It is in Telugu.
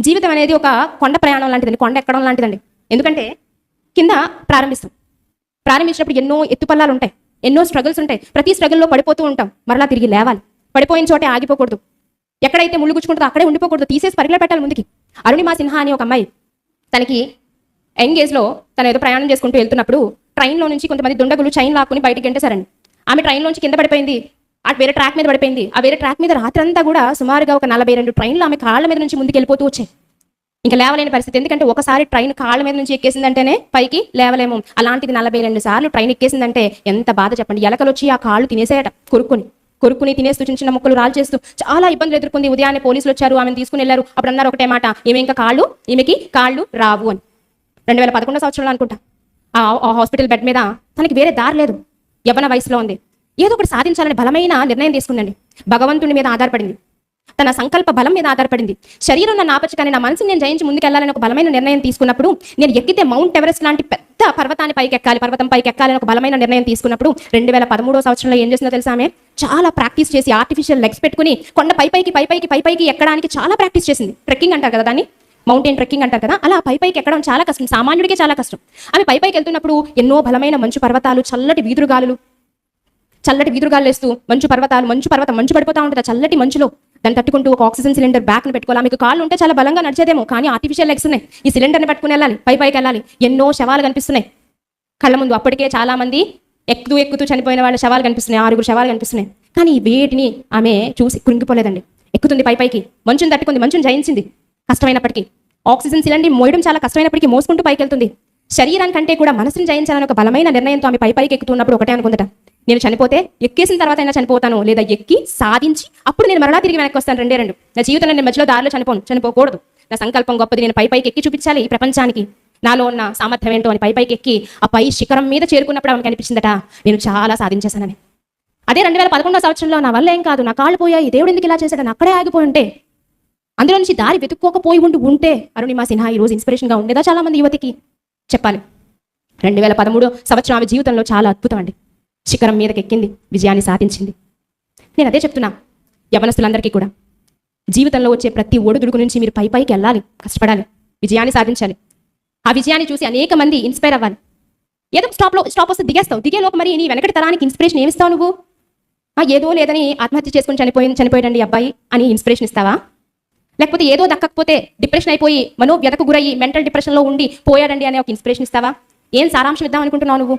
జీవితం అనేది ఒక కొండ ప్రయాణం లాంటిదండి కొండ ఎక్కడం లాంటిదండి. ఎందుకంటే కింద ప్రారంభిస్తాం. ప్రారంభించినప్పుడు ఎన్నో ఎత్తుపల్లాలు ఉంటాయి ఎన్నో స్ట్రగుల్స్ ఉంటాయి. ప్రతి స్ట్రగుల్లో పడిపోతూ ఉంటాం మరలా తిరిగి లేవాలి. పడిపోయిన చోటే ఆగిపోకూడదు. ఎక్కడైతే ముళ్ళు గుచ్చుకుంటుందో అక్కడే ఉండిపోకూడదు తీసేసి పరిగెల పెట్టాలి ముందుకి. అరుణిమా సిన్హా అని ఒక అమ్మాయి తనకి యంగ్ ఏజ్లో తను ఏదో ప్రయాణం చేసుకుంటూ వెళ్తున్నప్పుడు ట్రైన్లో నుంచి కొంతమంది దుండగులు చైన్ లాక్కుని బయటకు గంటేశారండి. ఆమె ట్రైన్లోంచి కింద పడిపోయింది అటు వేరే ట్రాక్ మీద పడిపోయింది. ఆ వేరే ట్రాక్ మీద రాత్రంతా కూడా సుమారుగా ఒక నలభై రెండు ట్రైన్లు ఆమె కాళ్ళ మీద నుంచి ముందుకు వెళ్ళిపోతూ వచ్చాయి. ఇంకా లేవలేని పరిస్థితి. ఎందుకంటే ఒకసారి ట్రైన్ కాళ్ళ మీద నుంచి ఎక్కేసిందంటేనే పైకి లేవలేము. అలాంటిది నలభై రెండు సార్లు ట్రైన్ ఎక్కేసిందంటే ఎంత బాధ చెప్పండి. ఎలకలు వచ్చి ఆ కాళ్ళు తినేసేయట కొరుక్కుని. కొరుక్కుని తినేస్తూ చిన్న చిన్న ముక్కలు రాల్ చేస్తూ చాలా ఇబ్బందులు ఎదుర్కొంది. ఉదయాన్నే పోలీసులు వచ్చారు ఆమెను తీసుకుని వెళ్ళారు. అప్పుడు అన్నారు ఒకటే మాట ఈమె ఇంకా కాళ్ళు ఈమెకి కాళ్ళు రావు అని. రెండు వేల పదకొండో సంవత్సరంలో అనుకుంటా. ఆ ఆ హాస్పిటల్ బెడ్ మీద తనకి వేరే దారి లేదు. యవ్వన వయసులో ఉంది. ఏదో ఒకటి సాధించాలని బలమైన నిర్ణయం తీసుకుందండి భగవంతుని మీద ఆధారపడింది. తన సంకల్ప బలం మీద ఆధారపడింది. శరీరం నన్ను ఆపచ్చు కానీ నా మనసుని నేను జయించి ముందుకెళ్ళాలని ఒక బలమైన నిర్ణయం తీసుకున్నప్పుడు నేను ఎక్కితే మౌంట్ ఎవరెస్ట్ లాంటి పెద్ద పర్వతాన్ని పైకి ఎక్కాలి పర్వతం పైకి ఎక్కాలని ఒక బలమైన నిర్ణయం తీసుకున్నప్పుడు రెండు వేల పదమూడో సంవత్సరంలో ఏం చేసిందో తెలుసా చాలా ప్రాక్టీస్ చేసి ఆర్టిఫిషియల్ లెగ్స్ పెట్టుకుని కొండ పై పైకి పై పైకి పై పైకి ఎక్కడానికి చాలా ప్రాక్టీస్ చేసింది. ట్రెక్కింగ్ అంటారు కదా దాన్ని? మౌంటైన్ ట్రెక్కింగ్ అంటారు కదా? అలా పై పైకి ఎక్కడం చాలా కష్టం. సామాన్యుడికే చాలా కష్టం. ఆమె పై పైకి వెళ్తున్నప్పుడు ఎన్నో బలమైన మంచు పర్వతాలు చల్లటి వీధురుగాలు చల్లటి వీధురుగాలేస్తూ మంచు పర్వతాలు మంచు పర్వతం మంచు పడిపోతా ఉంటుంది. చల్లటి మంచులో దాన్ని తట్టుకుంటూ ఒక ఆక్సిజన్ సిలిండర్ బ్యాక్ని పెట్టుకోవాలి. మీకు కాళ్ళు ఉంటే చాలా బలంగా నడిచేదేమో కానీ ఆర్టిఫిషియల్ లెగ్స్ ఉన్నాయి. ఈ సిలిండర్ని పట్టుకుని వెళ్ళాలి పై పైకి వెళ్ళాలి. ఎన్నో శవాలు కనిపిస్తున్నాయి. కళ్ళ ముందు అప్పటికే చాలా మంది ఎక్కుతూ ఎక్కుతూ చనిపోయిన వాళ్ళ శవాలు కనిపిస్తున్నాయి ఆరుగురు శవాలు కనిపిస్తున్నాయి. కానీ వేటిని ఆమె చూసి కృంగిపోలేదండి. ఎక్కుతుంది పై పైకి మంచుని తట్టుకుంది మంచుని జయించింది. కష్టమైనప్పటికీ ఆక్సిజన్ సిలిండర్ మోయడం చాలా కష్టమైనప్పటికీ మోసుకుంటూ పైకి వెళ్తుంది శరీరానికంటే కూడా మనసుని జయించాలని ఒక బలమైన నిర్ణయంతో ఆమె పై పైకి ఎక్కుతున్నప్పుడు ఒకటే అనుకుందట. నేను చనిపోతే ఎక్కేసిన తర్వాత అయినా చనిపోతాను లేదా ఎక్కి సాధించి అప్పుడు నేను మరలా తిరిగి వెనక్కి వస్తాను రెండే రెండు. నా జీవితంలో నేను మధ్యలో దారిలో చనిపోను చనిపోకూడదు. నా సంకల్పం గొప్పది. నేను పై పైకి ఎక్కి చూపించాలి ఈ ప్రపంచానికి. నాలో ఉన్న సామర్థ్యం ఏంటో అని పై పైకి ఎక్కి ఆ పై శిఖరం మీద చేరుకున్నప్పుడు ఆమెకు అనిపించిందట నేను చాలా సాధించేశానని అదే రెండు వేల పదకొండో సంవత్సరంలో నా వల్ల ఏం కాదు. నా కాళ్ళు పోయాయి. దేవుడు ఎందుకు ఇలా చేశాడని అక్కడే ఆగిపోయి ఉంటే. అందులో నుంచి దారి వెతుక్కోకపోయి ఉండి ఉంటే అరుణిమా సిన్హా ఈ రోజు ఇన్స్పిరేషన్గా ఉండేదా? చాలా మంది యువతికి చెప్పాలి. రెండు వేల పదమూడు సంవత్సరం ఆమె జీవితంలో చాలా అద్భుతం అండి. శిఖరం మీదకి ఎక్కింది విజయాన్ని సాధించింది. నేను అదే చెప్తున్నా యవనస్తులందరికీ కూడా. జీవితంలో వచ్చే ప్రతి ఒడుదుడుకు నుంచి మీరు పై పైకి వెళ్ళాలి కష్టపడాలి విజయాన్ని సాధించాలి. ఆ విజయాన్ని చూసి అనేక మంది ఇన్స్పైర్ అవ్వాలి. ఏదో స్టాప్లో స్టాప్ వస్తే దిగేస్తావు దిగే లోపు మరి నీ వెనకటి తరానికి ఇన్స్పిరేషన్ ఏమిస్తావు నువ్వు? ఆ ఏదో లేదని ఆత్మహత్య చేసుకుని చనిపోయింది చనిపోయాడండి అబ్బాయి అని ఇన్స్పిరేషన్ ఇస్తావా? లేకపోతే ఏదో దక్కకపోతే డిప్రెషన్ అయిపోయి మనోవ్యతకు గురయ్యి మెంటల్ డిప్రెషన్లో ఉండి పోయాడండి అనే ఒక ఇన్స్పిరేషన్ ఇస్తావా? ఏం సారాంశం ఇద్దాం అనుకుంటున్నావు నువ్వు?